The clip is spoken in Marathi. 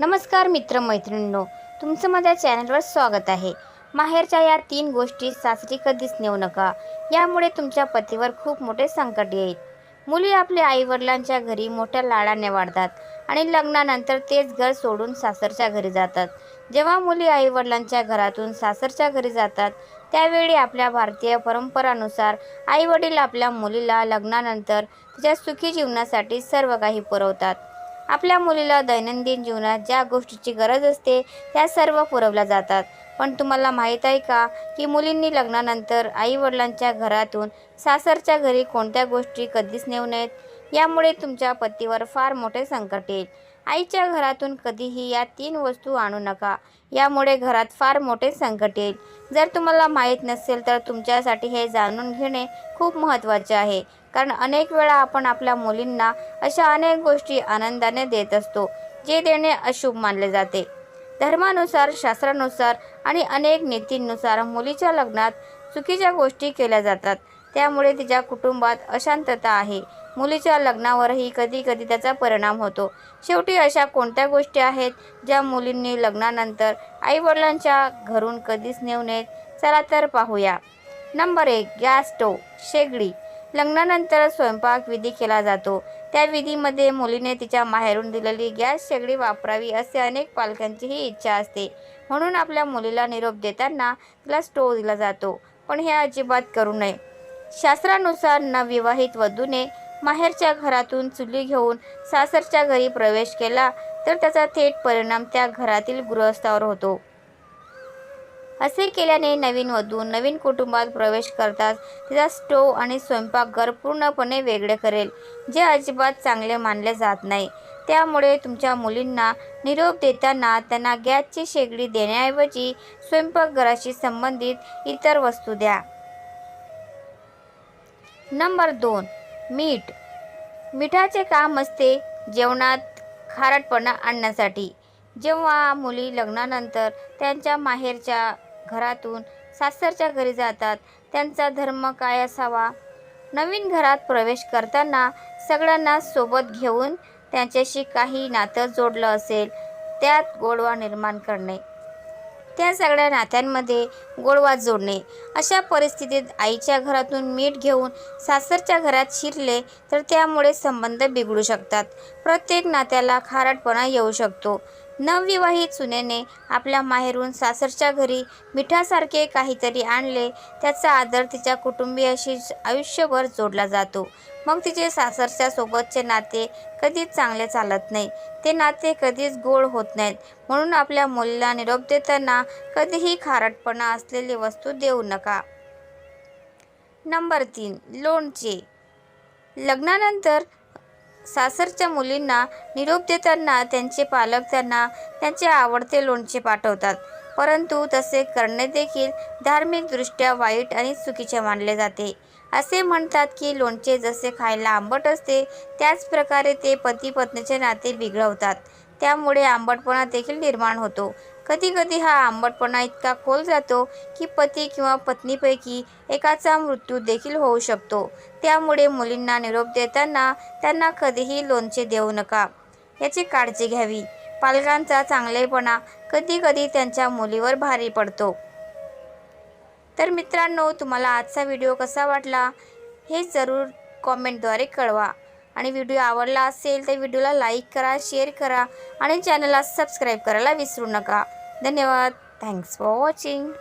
नमस्कार मित्रमैत्रिणींनो तुमचं माझ्या चॅनलवर स्वागत आहे. माहेरच्या या तीन गोष्टी सासरी कधीच नेऊ नका. यामुळे तुमच्या पतीवर खूप मोठे संकट येईल. मुली आपल्या आईवडिलांच्या घरी मोठ्या लाडाने वाढतात आणि लग्नानंतर तेच घर सोडून सासरच्या घरी जातात. जेव्हा मुली आईवडिलांच्या घरातून सासरच्या घरी जातात त्यावेळी आपल्या भारतीय परंपरानुसार आईवडील आपल्या मुलीला लग्नानंतर तिच्या सुखी जीवनासाठी सर्व काही पुरवतात. आपल्या मुलीला दैनंदिन जीवनात ज्या गोष्टीची गरज असते त्या सर्व पुरवल्या जातात. पण तुम्हाला माहीत आहे का की मुलींनी लग्नानंतर आईवडिलांच्या घरातून सासरच्या घरी कोणत्या गोष्टी कधीच नेऊ नयेत? यामुळे तुमच्या पतीवर फार मोठे संकट येईल. आईच्या घरातून कधीही या तीन वस्तू आणू नका. यामुळे घरात फार मोठे संकट येईल. जर तुम्हाला माहीत नसेल तर तुमच्यासाठी हे जाणून घेणे खूप महत्त्वाचे आहे. कारण अनेक वेळा आपण आपल्या मुलींना अशा अनेक गोष्टी आनंदाने देत असतो जे देणे अशुभ मानले जाते. धर्मानुसार शास्त्रानुसार आणि अनेक नीतींनुसार मुलीच्या लग्नात चुकीच्या गोष्टी केल्या जातात. त्यामुळे तिच्या कुटुंबात अशांतता आहे. मुलीच्या लग्नावरही कधी कधी त्याचा परिणाम होतो. शेवटी अशा कोणत्या गोष्टी आहेत ज्या मुलींनी लग्नानंतर आईवडिलांच्या घरून कधीच नेऊ नयेत? चला तर पाहूया. नंबर एक गॅस स्टोव शेगडी. लग्नानंतर स्वयंपाक विधी केला जातो. त्या विधीमध्ये मुलीने तिच्या माहेरून दिलेली गॅस शेगडी वापरावी असे अनेक पालकांचीही इच्छा असते. म्हणून आपल्या मुलीला निरोप देताना तिला स्टोव दिला जातो. पण हे अजिबात करू नये. शास्त्रानुसार नवविवाहित वधूने माहेरच्या घरातून चुली घेऊन सासरच्या घरी प्रवेश केला तर त्याचा थेट परिणाम त्या घरातील गृहस्थावर होतो. असे केल्याने नवीन वधू नवीन कुटुंबात प्रवेश करताच तिचा स्टोव आणि स्वयंपाकघर पूर्णपणे वेगळे करेल जे अजिबात चांगले मानले जात नाही. त्यामुळे तुमच्या मुलींना निरोप देताना त्यांना गॅसची शेगडी देण्याऐवजी स्वयंपाकघराशी संबंधित इतर वस्तू द्या. नंबर दोन मीठ. मिठाचे काम असते जेवणात खारटपणा आणण्यासाठी. जेव्हा मुली लग्नानंतर त्यांच्या माहेरच्या घरातून सासरच्या घरी जातात त्यांचा धर्म काय असावा? नवीन घरात प्रवेश करताना सगळ्यांना सोबत घेऊन त्यांच्याशी काही नातं जोडलं असेल त्यात गोडवा निर्माण करणे. त्या सगळ्या नात्यांमध्ये गोडवा जोडणे. अशा परिस्थितीत आईच्या घरातून मीठ घेऊन सासरच्या घरात शिरले तर त्यामुळे संबंध बिघडू शकतात. प्रत्येक नात्याला खारटपणा येऊ शकतो. नवविवाहित सुनेने आपल्या माहेरून सासरच्या घरी मिठासारखे काहीतरी आणले. त्याचा आदर तिच्या कुटुंबियाशी आयुष्यभर जोडला जातो. मग तिचे सासरच्या सोबतचे नाते कधीच चांगले चालत नाही. ते नाते कधीच गोड होत नाहीत. म्हणून आपल्या मुलीला निरोप देताना कधीही खारटपणा असलेली वस्तू देऊ नका. नंबर तीन लोणचे. लग्नानंतर सासरच्या मुलींना निरोप देताना त्यांचे पालक त्यांना त्यांचे आवडते लोणचे पाठवतात. परंतु तसे करणे देखील धार्मिकदृष्ट्या वाईट आणि चुकीचे मानले जाते. असे म्हणतात की लोणचे जसे खायला आंबट असते त्याच प्रकारे ते पती पत्नीचे नाते बिघडवतात. त्यामुळे आंबटपणा देखील निर्माण होतो. कधीकधी हा आंबटपणा इतका खोल जातो की पती किंवा पत्नीपैकी एकाचा मृत्यू देखील होऊ शकतो. त्यामुळे मुलींना निरोप देताना त्यांना कधीही लोणचे देऊ नका. याची काळजी घ्यावी. पालकांचा चांगलेपणा कधीकधी त्यांच्या मुलीवर भारी पडतो. तर मित्रांनो तुम्हाला आजचा व्हिडिओ कसा वाटला हे जरूर कॉमेंटद्वारे कळवा. आणि व्हिडिओ आवडला असेल तर व्हिडिओला लाईक करा शेअर करा आणि चॅनलला सबस्क्राईब करायला विसरू नका. धन्यवाद. Thanks for watching.